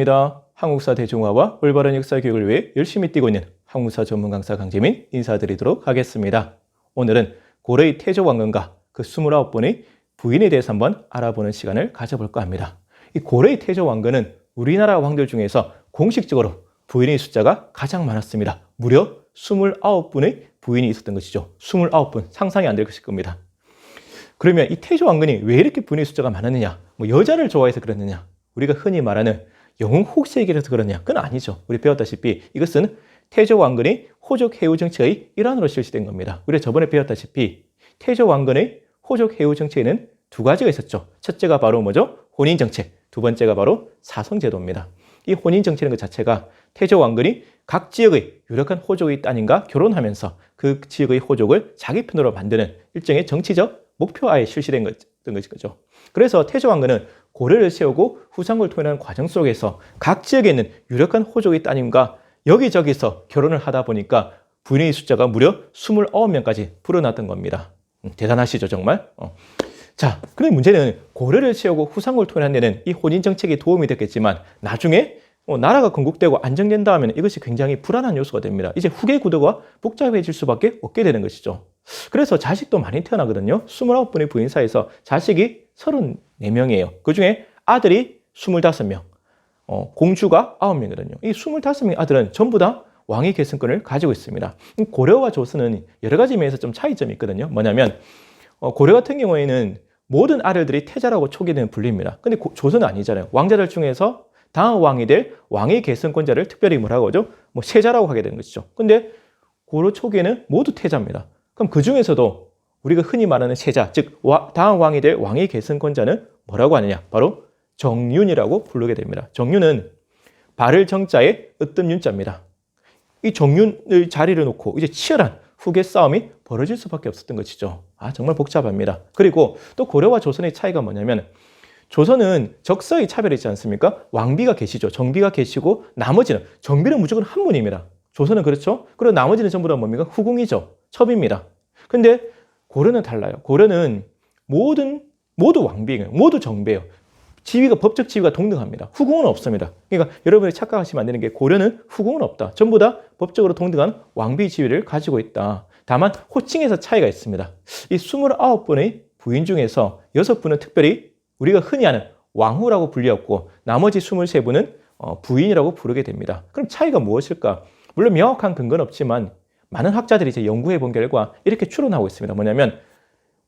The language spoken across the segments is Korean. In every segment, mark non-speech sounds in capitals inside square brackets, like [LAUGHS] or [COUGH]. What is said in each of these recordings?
입니다. 한국사 대중화와 올바른 역사 교육을 위해 열심히 뛰고 있는 한국사 전문 강사 강재민 인사드리도록 하겠습니다. 오늘은 고려의 태조 왕건과 그 29분의 부인에 대해서 한번 알아보는 시간을 가져볼까 합니다. 이 고려의 태조 왕건은 우리나라 왕들 중에서 공식적으로 부인의 숫자가 가장 많았습니다. 무려 29분의 부인이 있었던 것이죠. 29분 상상이 안 될 것일 겁니다. 그러면 이 태조 왕건이 왜 이렇게 부인의 숫자가 많았느냐? 뭐 여자를 좋아해서 그랬느냐? 우리가 흔히 말하는 영웅 혹세기라서 그러냐? 그건 아니죠. 우리 배웠다시피 이것은 태조 왕건의 호족 해우 정책의 일환으로 실시된 겁니다. 우리가 저번에 배웠다시피 태조 왕건의 호족 해우 정책에는 두 가지가 있었죠. 첫째가 바로 뭐죠? 혼인 정책. 두 번째가 바로 사성 제도입니다. 이 혼인 정책인 것 자체가 태조 왕건이 각 지역의 유력한 호족의 따님과 결혼하면서 그 지역의 호족을 자기 편으로 만드는 일종의 정치적 목표하에 실시된 것던 것이죠. 그래서 태조 왕건은 고려를 세우고 후상국을 통일하는 과정 속에서 각 지역에 있는 유력한 호족의 따님과 여기저기서 결혼을 하다 보니까 부인의 숫자가 무려 29명까지 불어났던 겁니다. 음, 대단하시죠, 정말? 어. 자, 그런데 문제는 고려를 세우고 후상국을 통일하는 데는 이 혼인 정책이 도움이 됐겠지만 나중에 어, 나라가 건국되고 안정된다 하면 이것이 굉장히 불안한 요소가 됩니다. 이제 후계 구도가 복잡해질 수밖에 없게 되는 것이죠. 그래서 자식도 많이 태어나거든요. 29분의 부인 사이에서 자식이 34명이에요. 그 중에 아들이 25명, 어, 공주가 9명이거든요. 이 25명의 아들은 전부 다 왕위 계승권을 가지고 있습니다. 고려와 조선은 여러 가지 면에서 좀 차이점이 있거든요. 뭐냐면 어, 고려 같은 경우에는 모든 아들들이 태자라고 초기에는 불립니다. 근데 고, 조선은 아니잖아요. 왕자들 중에서 다음 왕이 될 왕위 계승권자를 특별히 뭐라고 하죠? 뭐 세자라고 하게 되는 것이죠. 근데 고려 초기에는 모두 태자입니다. 그럼 그 중에서도 우리가 흔히 말하는 세자, 즉 다음 왕이 될 왕위 계승권자는 뭐라고 하느냐? 바로 정윤이라고 부르게 됩니다. 정윤은 발을 정자에 으뜸 윤자입니다. 이 정윤의 자리를 놓고 이제 치열한 후계 싸움이 벌어질 수밖에 없었던 것이죠. 아 정말 복잡합니다. 그리고 또 고려와 조선의 차이가 뭐냐면 조선은 적서의 차별이 있지 않습니까? 왕비가 계시죠. 정비가 계시고 나머지는 정비는 무조건 한 분입니다. 조선은 그렇죠. 그리고 나머지는 전부 다 뭡니까? 후궁이죠. 첩입니다. 근데 고려는 달라요. 고려는 모든 모두 왕비예요. 모두 정배예요. 지위가 법적 지위가 동등합니다. 후궁은 없습니다. 그러니까 여러분이 착각하시면 안 되는 게 고려는 후궁은 없다. 전부 다 법적으로 동등한 왕비 지위를 가지고 있다. 다만 호칭에서 차이가 있습니다. 이 29분의 부인 중에서 6분은 특별히 우리가 흔히 아는 왕후라고 불리었고 나머지 23분은 어, 부인이라고 부르게 됩니다. 그럼 차이가 무엇일까? 물론 명확한 근거는 없지만 많은 학자들이 이제 연구해 본 결과 이렇게 추론하고 있습니다. 뭐냐면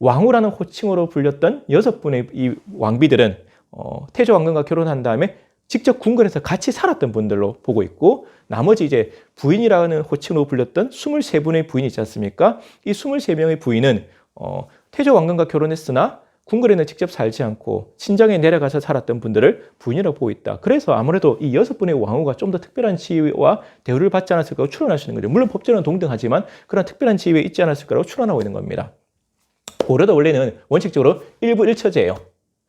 왕후라는 호칭으로 불렸던 여섯 분의 이 왕비들은 어, 태조 왕건과 결혼한 다음에 직접 궁궐에서 같이 살았던 분들로 보고 있고 나머지 이제 부인이라는 호칭으로 불렸던 23분의 부인이 있지 않습니까? 이 23명의 부인은 어, 태조 왕건과 결혼했으나 궁궐에는 직접 살지 않고 친정에 내려가서 살았던 분들을 부인이라고 보고 있다. 그래서 아무래도 이 여섯 분의 왕후가 좀 더 특별한 지위와 대우를 받지 않았을까 추론할 수 있는 거죠. 물론 법전은 동등하지만 그런 특별한 지위에 있지 않았을까라고 추론하고 있는 겁니다. 고려도 원래는 원칙적으로 일부 일처제예요.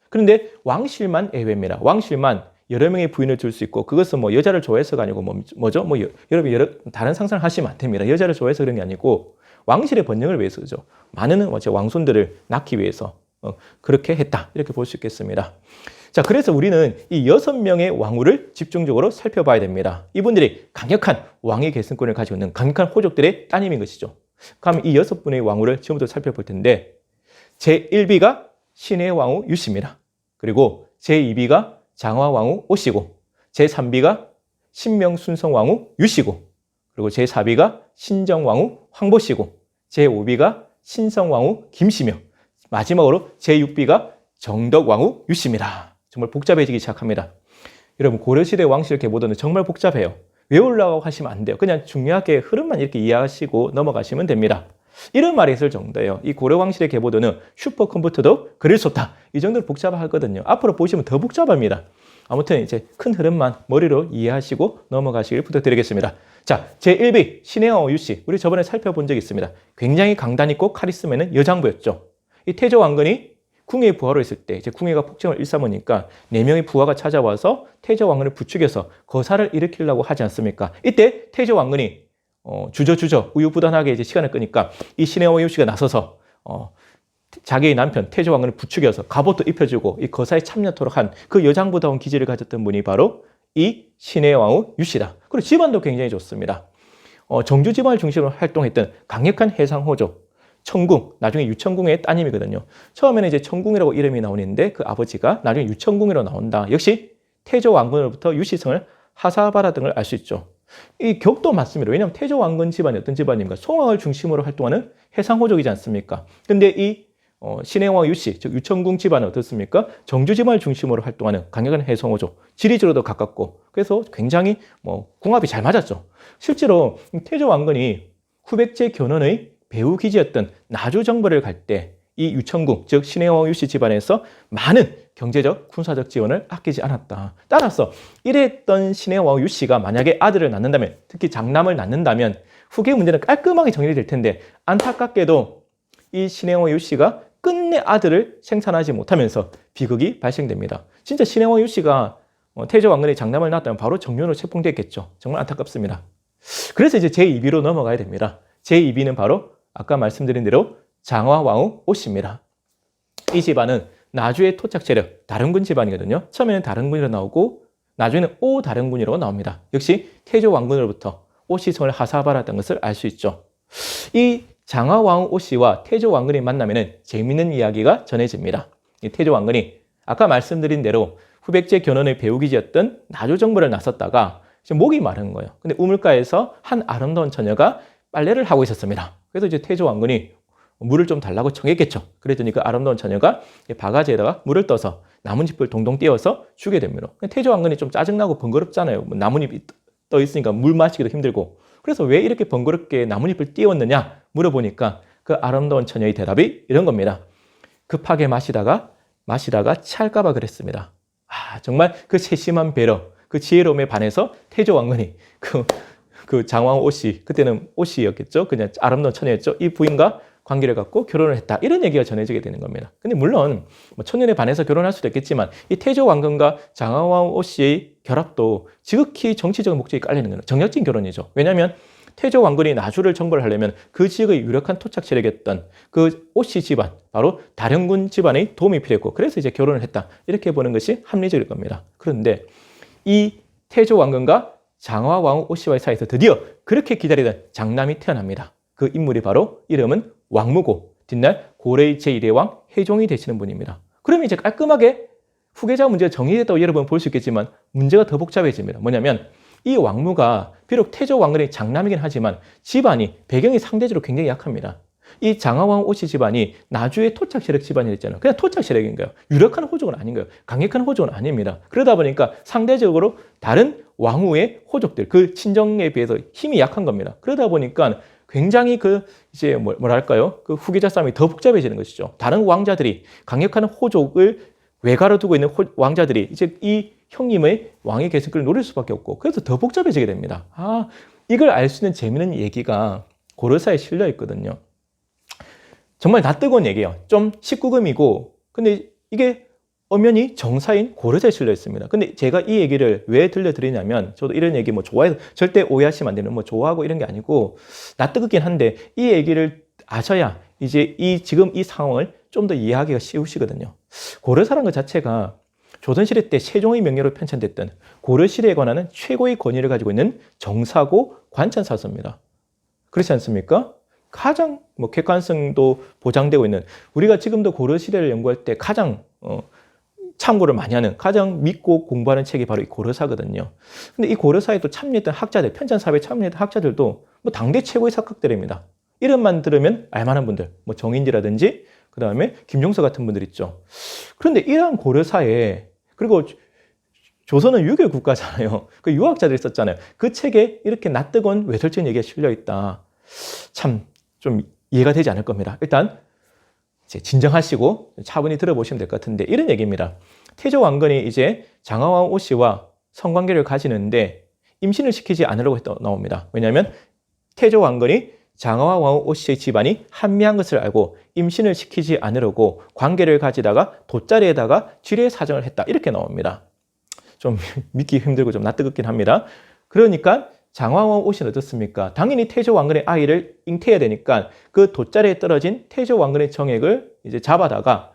그런데 왕실만 예외입니다. 왕실만 여러 명의 부인을 줄 수 있고 그것은 뭐 여자를 좋아해서가 아니고 뭐, 뭐죠? 뭐 여, 여러분 여러 다른 상상을 하시면 안 됩니다. 여자를 좋아해서 그런 게 아니고 왕실의 번영을 위해서죠. 많은 뭐 왕손들을 낳기 위해서 어, 그렇게 했다. 이렇게 볼 수 있겠습니다. 자, 그래서 우리는 이 여섯 명의 왕후를 집중적으로 살펴봐야 됩니다. 이분들이 강력한 왕의 계승권을 가지고 있는 강력한 호족들의 따님인 것이죠. 그럼 이 여섯 분의 왕후를 지금부터 살펴볼 텐데, 제1비가 신의 왕후 유씨입니다. 그리고 제2비가 장화 왕후 오씨고, 제3비가 신명순성 왕후 유씨고, 그리고 제4비가 신정 왕후 황보씨고, 제5비가 신성 왕후 김씨며, 마지막으로 제6비가 정덕왕후 유씨입니다. 정말 복잡해지기 시작합니다. 여러분 고려시대 왕실 계보도는 정말 복잡해요. 외우려고 하시면 안 돼요. 그냥 중요하게 흐름만 이렇게 이해하시고 넘어가시면 됩니다. 이런 말이 있을 정도예요. 이 고려 왕실의 계보도는 슈퍼컴퓨터도 그릴 수 없다. 이 정도로 복잡하거든요. 앞으로 보시면 더 복잡합니다. 아무튼 이제 큰 흐름만 머리로 이해하시고 넘어가시길 부탁드리겠습니다. 자, 제1비 신혜왕 유씨. 우리 저번에 살펴본 적이 있습니다. 굉장히 강단 있고 카리스마 있는 여장부였죠. 이 태조 왕건이 궁예에 부하로 있을 때 이제 궁예가 폭정을 일삼으니까 네 명의 부하가 찾아와서 태조 왕건을 부추겨서 거사를 일으키려고 하지 않습니까? 이때 태조 왕건이 어, 주저주저 우유부단하게 이제 시간을 끄니까 이 신혜호 씨가 나서서 어, 자기의 남편 태조 왕건을 부추겨서 갑옷도 입혀주고 이 거사에 참여토록 한 그 여장부다운 기질을 가졌던 분이 바로 이 신의 왕후 유씨다. 그리고 집안도 굉장히 좋습니다. 어, 정주 집안을 중심으로 활동했던 강력한 해상 호조 청궁, 나중에 유청궁의 따님이거든요. 처음에는 이제 청궁이라고 이름이 나오는데 그 아버지가 나중에 유청궁이로 나온다. 역시 태조 왕건으로부터 유시성을 하사바라 등을 알 수 있죠. 이 격도 맞습니다. 왜냐하면 태조 왕건 집안이 어떤 집안입니까? 송왕을 중심으로 활동하는 해상호족이지 않습니까? 근데 이 어, 신해왕 유씨, 즉 유청궁 집안은 어떻습니까? 정주 집안을 중심으로 활동하는 강력한 해상호족, 지리적으로도 가깝고 그래서 굉장히 뭐 궁합이 잘 맞았죠. 실제로 태조 왕건이 후백제 견훤의 배후 기지였던 나주 정벌을 갈때 이 유청궁, 즉 신해왕 유씨 집안에서 많은 경제적, 군사적 지원을 아끼지 않았다. 따라서 이랬던 신해왕 유씨가 만약에 아들을 낳는다면, 특히 장남을 낳는다면 후계 문제는 깔끔하게 정리될 텐데 안타깝게도 이 신해왕 유씨가 끝내 아들을 생산하지 못하면서 비극이 발생됩니다. 진짜 신해왕 유씨가 어, 태조 왕건의 장남을 낳았다면 바로 정년으로 책봉됐겠죠. 정말 안타깝습니다. 그래서 이제 제2비로 넘어가야 됩니다. 제2비는 바로 아까 말씀드린 대로 장화 왕후 오씨입니다. 이 집안은 나주의 토착 세력 다른군 집안이거든요. 처음에는 다른군이로 나오고 나중에는 오 다른군이라고 나옵니다. 역시 태조 왕군으로부터 오씨성을 하사받았던 것을 알 수 있죠. 이 장화 왕후 오씨와 태조 왕군이 만나면 재미있는 이야기가 전해집니다. 이 태조 왕군이 아까 말씀드린 대로 후백제 견훤의 배우기지였던 나주 정부를 나섰다가 목이 마른 거예요. 근데 우물가에서 한 아름다운 처녀가 빨래를 하고 있었습니다. 그래서 이제 태조 왕군이 물을 좀 달라고 청했겠죠. 그랬더니 그 아름다운 처녀가 바가지에다가 물을 떠서 나뭇잎을 동동 띄워서 주게 됩니다. 태조 왕건이 좀 짜증나고 번거롭잖아요. 뭐 나뭇잎이 떠 있으니까 물 마시기도 힘들고. 그래서 왜 이렇게 번거롭게 나뭇잎을 띄웠느냐 물어보니까 그 아름다운 처녀의 대답이 이런 겁니다. 급하게 마시다가 마시다가 취할까봐 그랬습니다. 아 정말 그 세심한 배려, 그 지혜로움에 반해서 태조 왕건이 그, 그 장왕 오씨, 그때는 오씨였겠죠. 그냥 아름다운 처녀였죠. 이 부인과 관계를 갖고 결혼을 했다. 이런 얘기가 전해지게 되는 겁니다. 근데 물론 뭐 천년에 반해서 결혼할 수도 있겠지만 이 태조 왕건과 장하왕 오 씨의 결합도 지극히 정치적인 목적이 깔리는 거예요. 정략적인 결혼이죠. 왜냐하면 태조 왕건이 나주를 정벌하려면 그 지역의 유력한 토착 세력이었던 그 오씨 집안, 바로 다령군 집안의 도움이 필요했고 그래서 이제 결혼을 했다. 이렇게 보는 것이 합리적일 겁니다. 그런데 이 태조 왕건과 장화왕 오씨와의 사이에서 드디어 그렇게 기다리던 장남이 태어납니다. 그 인물이 바로 이름은 왕무고 뒷날 고레이 제1의 왕해종이 되시는 분입니다. 그러면 이제 깔끔하게 후계자 문제가 정리됐다고 여러분 볼 수 있겠지만 문제가 더 복잡해집니다. 뭐냐면 이 왕무가 비록 태조 왕건의 장남이긴 하지만 집안이 배경이 상대적으로 굉장히 약합니다. 이 장하왕 오씨 집안이 나주의 토착 세력 집안이었잖아요. 그냥 토착 세력인 거예요. 유력한 호족은 아닌 거예요. 강력한 호족은 아닙니다. 그러다 보니까 상대적으로 다른 왕후의 호족들, 그 친정에 비해서 힘이 약한 겁니다. 그러다 보니까 굉장히 그 이제 뭐, 뭐랄까요? 그 후계자 싸움이 더 복잡해지는 것이죠. 다른 왕자들이 강력한 호족을 외가로 두고 있는 호, 왕자들이 이제 이 형님의 왕의 계승을 노릴 수밖에 없고 그래서 더 복잡해지게 됩니다. 아, 이걸 알 수 있는 재미있는 얘기가 고려사에 실려 있거든요. 정말 다 뜨거운 얘기예요. 좀 19금이고 근데 이게 엄연히 정사인 고려자에 실려 있습니다. 근데 제가 이 얘기를 왜 들려드리냐면 저도 이런 얘기 뭐 좋아해서 절대 오해하시면 안 되는 뭐 좋아하고 이런 게 아니고 낯뜨겁긴 한데 이 얘기를 아셔야 이제 이 지금 이 상황을 좀 더 이해하기가 쉬우시거든요. 고려사라는 것 자체가 조선시대 때 세종의 명예로 편찬됐던 고려시대에 관한 최고의 권위를 가지고 있는 정사고 관천사서입니다. 그렇지 않습니까? 가장 뭐 객관성도 보장되고 있는 우리가 지금도 고려 시대를 연구할 때 가장 어, 참고를 많이 하는 가장 믿고 공부하는 책이 바로 이 고려사거든요. 근데 이 고려사에 또 참여했던 학자들, 편찬사업에 참여했던 학자들도 뭐 당대 최고의 사학들입니다. 이름만 들으면 알만한 분들, 뭐 정인지라든지 그 다음에 김종서 같은 분들 있죠. 그런데 이러한 고려사에 그리고 조선은 유교 국가잖아요. 그 유학자들이 썼잖아요. 그 책에 이렇게 낯뜨거운 외설적인 얘기가 실려 있다. 참 좀 이해가 되지 않을 겁니다. 일단 이제 진정하시고 차분히 들어보시면 될 것 같은데 이런 얘기입니다. 태조 왕건이 이제 장하왕 오씨와 성관계를 가지는데 임신을 시키지 않으려고 했다 나옵니다. 왜냐하면 태조 왕건이 장하왕 오씨의 집안이 한미한 것을 알고 임신을 시키지 않으려고 관계를 가지다가 돗자리에다가 지뢰 사정을 했다 이렇게 나옵니다. 좀 [LAUGHS] 믿기 힘들고 좀 낯뜨겁긴 합니다. 그러니까 장화왕 옷이 어떻습니까? 당연히 태조 왕건의 아이를 잉태해야 되니까 그 돗자리에 떨어진 태조 왕건의 정액을 이제 잡아다가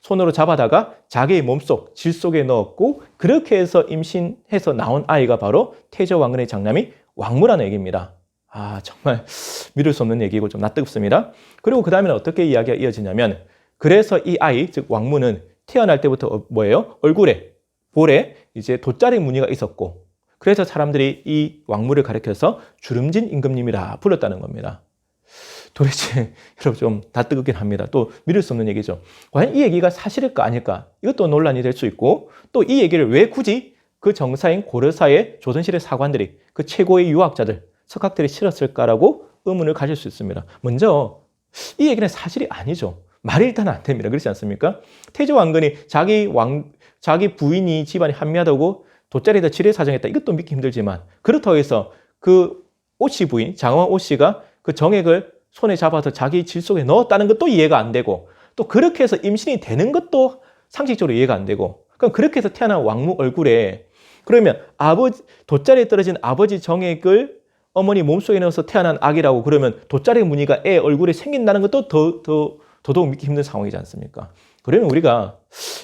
손으로 잡아다가 자기의 몸속 질 속에 넣었고 그렇게 해서 임신해서 나온 아이가 바로 태조 왕건의 장남이 왕무라는 얘기입니다. 아 정말 [LAUGHS] 믿을 수 없는 얘기고 좀 낯뜨겁습니다. 그리고 그 다음에는 어떻게 이야기가 이어지냐면 그래서 이 아이 즉 왕무는 태어날 때부터 어, 뭐예요? 얼굴에 볼에 이제 돗자리 무늬가 있었고 그래서 사람들이 이 왕무를 가리켜서 주름진 임금님이라 불렀다는 겁니다. 도대체 [LAUGHS] 여러분 좀 다 뜨겁긴 합니다. 또 믿을 수 없는 얘기죠. 과연 이 얘기가 사실일까 아닐까? 이것도 논란이 될 수 있고 또 이 얘기를 왜 굳이 그 정사인 고려사의 조선시대 사관들이 그 최고의 유학자들 석학들이 실었을까라고 의문을 가질 수 있습니다. 먼저 이 얘기는 사실이 아니죠. 말이 일단 안 됩니다. 그렇지 않습니까? 태조 왕건이 자기 왕 자기 부인이 집안이 한미하다고 돗자리에다 지뢰 사정했다. 이것도 믿기 힘들지만 그렇다고 해서 그 오씨 부인 장왕 오씨가 그 정액을 손에 잡아서 자기 질 속에 넣었다는 것도 이해가 안 되고 또 그렇게 해서 임신이 되는 것도 상식적으로 이해가 안 되고 그럼 그렇게 해서 태어난 왕무 얼굴에 그러면 아버지 돗자리에 떨어진 아버지 정액을 어머니 몸속에 넣어서 태어난 아기라고 그러면 돗자리 무늬가 애 얼굴에 생긴다는 것도 더, 더, 더더욱 믿기 힘든 상황이지 않습니까? 그러면 우리가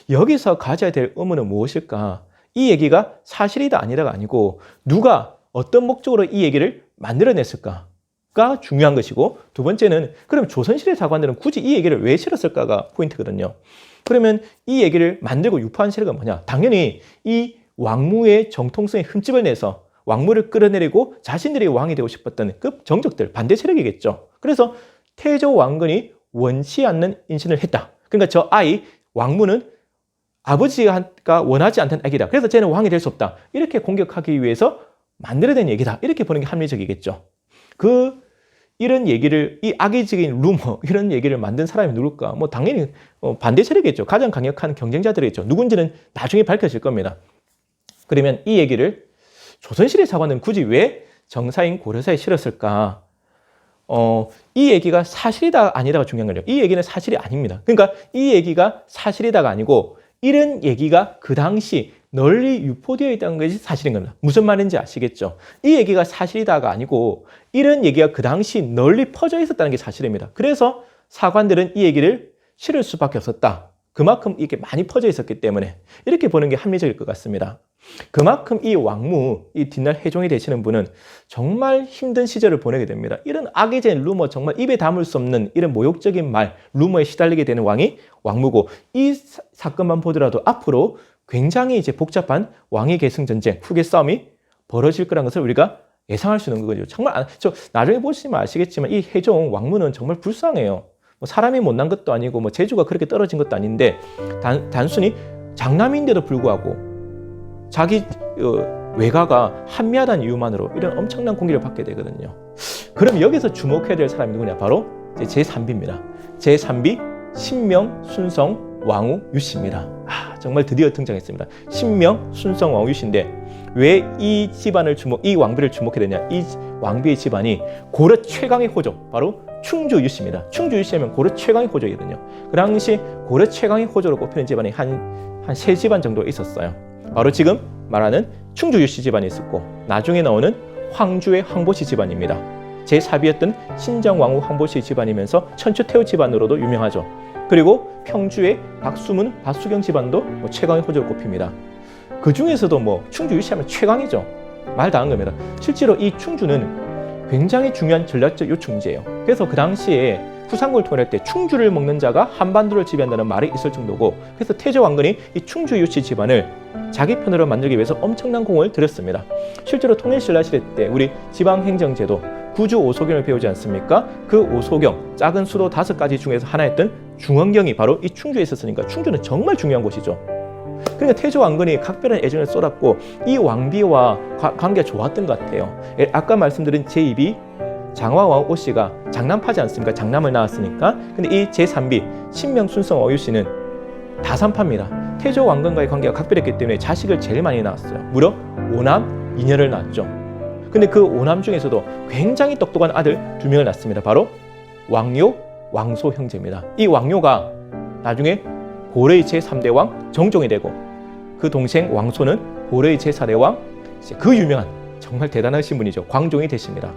여기서 가져야 될 의문은 무엇일까? 이 얘기가 사실이다 아니다가 아니고 누가 어떤 목적으로 이 얘기를 만들어냈을까? 가 중요한 것이고 두 번째는 그럼 조선시대 사관들은 굳이 이 얘기를 왜 실었을까가 포인트거든요. 그러면 이 얘기를 만들고 유포한 세력은 뭐냐? 당연히 이 왕무의 정통성에 흠집을 내서 왕무를 끌어내리고 자신들이 왕이 되고 싶었던 그 정적들 반대 세력이겠죠. 그래서 태조 왕건이 원치 않는 인신을 했다. 그러니까 저 아이 왕무는 아버지가 원하지 않던 아기다. 그래서 쟤는 왕이 될 수 없다. 이렇게 공격하기 위해서 만들어낸 얘기다. 이렇게 보는 게 합리적이겠죠. 그 이런 얘기를 이 악의적인 루머 [LAUGHS] 이런 얘기를 만든 사람이 누굴까? 뭐 당연히 어, 반대 세력이겠죠. 가장 강력한 경쟁자들이겠죠. 누군지는 나중에 밝혀질 겁니다. 그러면 이 얘기를 조선시대 사관은 굳이 왜 정사인 고려사에 실었을까? 어, 이 얘기가 사실이다 아니다가 중요한 거예요. 이 얘기는 사실이 아닙니다. 그러니까 이 얘기가 사실이다가 아니고 이런 얘기가 그 당시 널리 유포되어 있다는 것이 사실인 겁니다. 무슨 말인지 아시겠죠? 이 얘기가 사실이다가 아니고 이런 얘기가 그 당시 널리 퍼져 있었다는 게 사실입니다. 그래서 사관들은 이 얘기를 실을 수밖에 없었다. 그만큼 이게 많이 퍼져 있었기 때문에 이렇게 보는 게 합리적일 것 같습니다. 그만큼 이 왕무, 이 뒷날 해종이 되시는 분은 정말 힘든 시절을 보내게 됩니다. 이런 악의적인 루머, 정말 입에 담을 수 없는 이런 모욕적인 말, 루머에 시달리게 되는 왕이 왕무고 이 사, 사건만 보더라도 앞으로 굉장히 이제 복잡한 왕위 계승 전쟁, 후계 싸움이 벌어질 거라는 것을 우리가 예상할 수 있는 거죠. 정말 안, 저 나중에 보시면 아시겠지만 이 해종 왕무는 정말 불쌍해요. 뭐 사람이 못난 것도 아니고 뭐 재주가 그렇게 떨어진 것도 아닌데 단, 단순히 장남인데도 불구하고 자기 어, 외가가 한미하다는 이유만으로 이런 엄청난 공기를 받게 되거든요. 그럼 여기서 주목해야 될 사람이 누구냐? 바로 제3비입니다. 제3비 신명 순성 왕후 유씨입니다. 아, 정말 드디어 등장했습니다. 신명 순성 왕후 유씨인데 왜 이 집안을 주목, 이 왕비를 주목해야 되냐? 이 왕비의 집안이 고려 최강의 호족, 바로 충주 유씨입니다. 충주 유씨면 고려 최강의 호족이거든요. 그 당시 고려 최강의 호족으로 꼽히는 집안이 한 한 세 집안 정도 있었어요. 바로 지금 말하는 충주 유씨 집안이 있었고 나중에 나오는 황주의 황보씨 집안입니다. 제4비였던 신정왕후 황보씨 집안이면서 천추태후 집안으로도 유명하죠. 그리고 평주의 박수문, 박수경 집안도 뭐 최강의 호족을 꼽힙니다. 그 중에서도 뭐 충주 유씨하면 최강이죠. 말 다한 겁니다. 실제로 이 충주는 굉장히 중요한 전략적 요충지예요. 그래서 그 당시에 후상국을 통일할 때 충주를 먹는 자가 한반도를 지배한다는 말이 있을 정도고 그래서 태조 왕건이 이 충주 유씨 집안을 자기 편으로 만들기 위해서 엄청난 공을 들였습니다. 실제로 통일신라 시대 때 우리 지방행정제도 구주 오소경을 배우지 않습니까? 그 오소경 작은 수도 다섯 가지 중에서 하나였던 중원경이 바로 이 충주에 있었으니까 충주는 정말 중요한 곳이죠. 그러니까 태조 왕건이 각별한 애정을 쏟았고 이 왕비와 과- 관계가 좋았던 것 같아요. 예, 아까 말씀드린 제2비 장화왕 오씨가 장남파지 않습니까? 장남을 낳았으니까. 근데 이 제3비 신명순성 어유 씨는 다산파입니다. 태조 왕건과의 관계가 각별했기 때문에 자식을 제일 많이 낳았어요. 무려 오남 이녀를 낳았죠. 근데 그 오남 중에서도 굉장히 똑똑한 아들 두 명을 낳습니다. 바로 왕요, 왕소 형제입니다. 이 왕요가 나중에 고려의 제3대 왕 정종이 되고 그 동생 왕소는 고려의 제4대 왕 그 유명한 정말 대단하신 분이죠. 광종이 되십니다.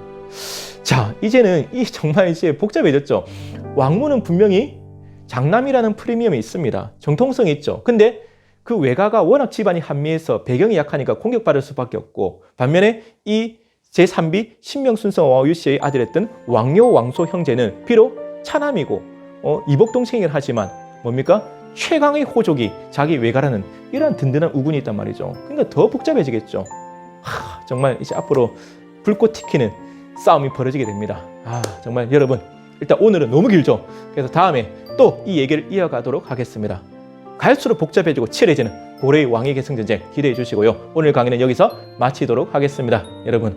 자, 이제는 이 [LAUGHS] 정말 이제 복잡해졌죠. 왕무는 분명히 장남이라는 프리미엄이 있습니다. 정통성이 있죠. 근데 그 외가가 워낙 집안이 한미해서 배경이 약하니까 공격받을 수밖에 없고 반면에 이 제3비 신명순성 와유 씨의 아들했던 왕요 왕소 형제는 비록 차남이고 어, 이복 동생이긴 하지만 뭡니까 최강의 호족이 자기 외가라는 이런 든든한 우군이 있단 말이죠. 그러니까 더 복잡해지겠죠. 하, 정말 이제 앞으로 불꽃 튀기는 싸움이 벌어지게 됩니다. 아 정말 여러분 일단 오늘은 너무 길죠. 그래서 다음에 또 이 얘기를 이어가도록 하겠습니다. 갈수록 복잡해지고 치열해지는 고래의 왕위 계승 전쟁 기대해 주시고요. 오늘 강의는 여기서 마치도록 하겠습니다. 여러분.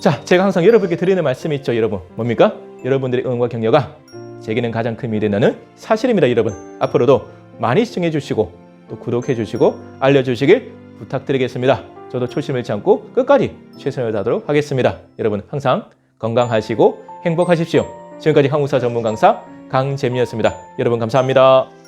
자, 제가 항상 여러분께 드리는 말씀이 있죠, 여러분. 뭡니까? 여러분들의 응원과 격려가 제게는 가장 큰 미래 나는 사실입니다, 여러분. 앞으로도 많이 시청해 주시고 또 구독해 주시고 알려 주시길 부탁드리겠습니다. 저도 초심 잃지 않고 끝까지 최선을 다하도록 하겠습니다. 여러분 항상 건강하시고 행복하십시오. 지금까지 항우사 전문 강사 강재민이었습니다. 여러분 감사합니다.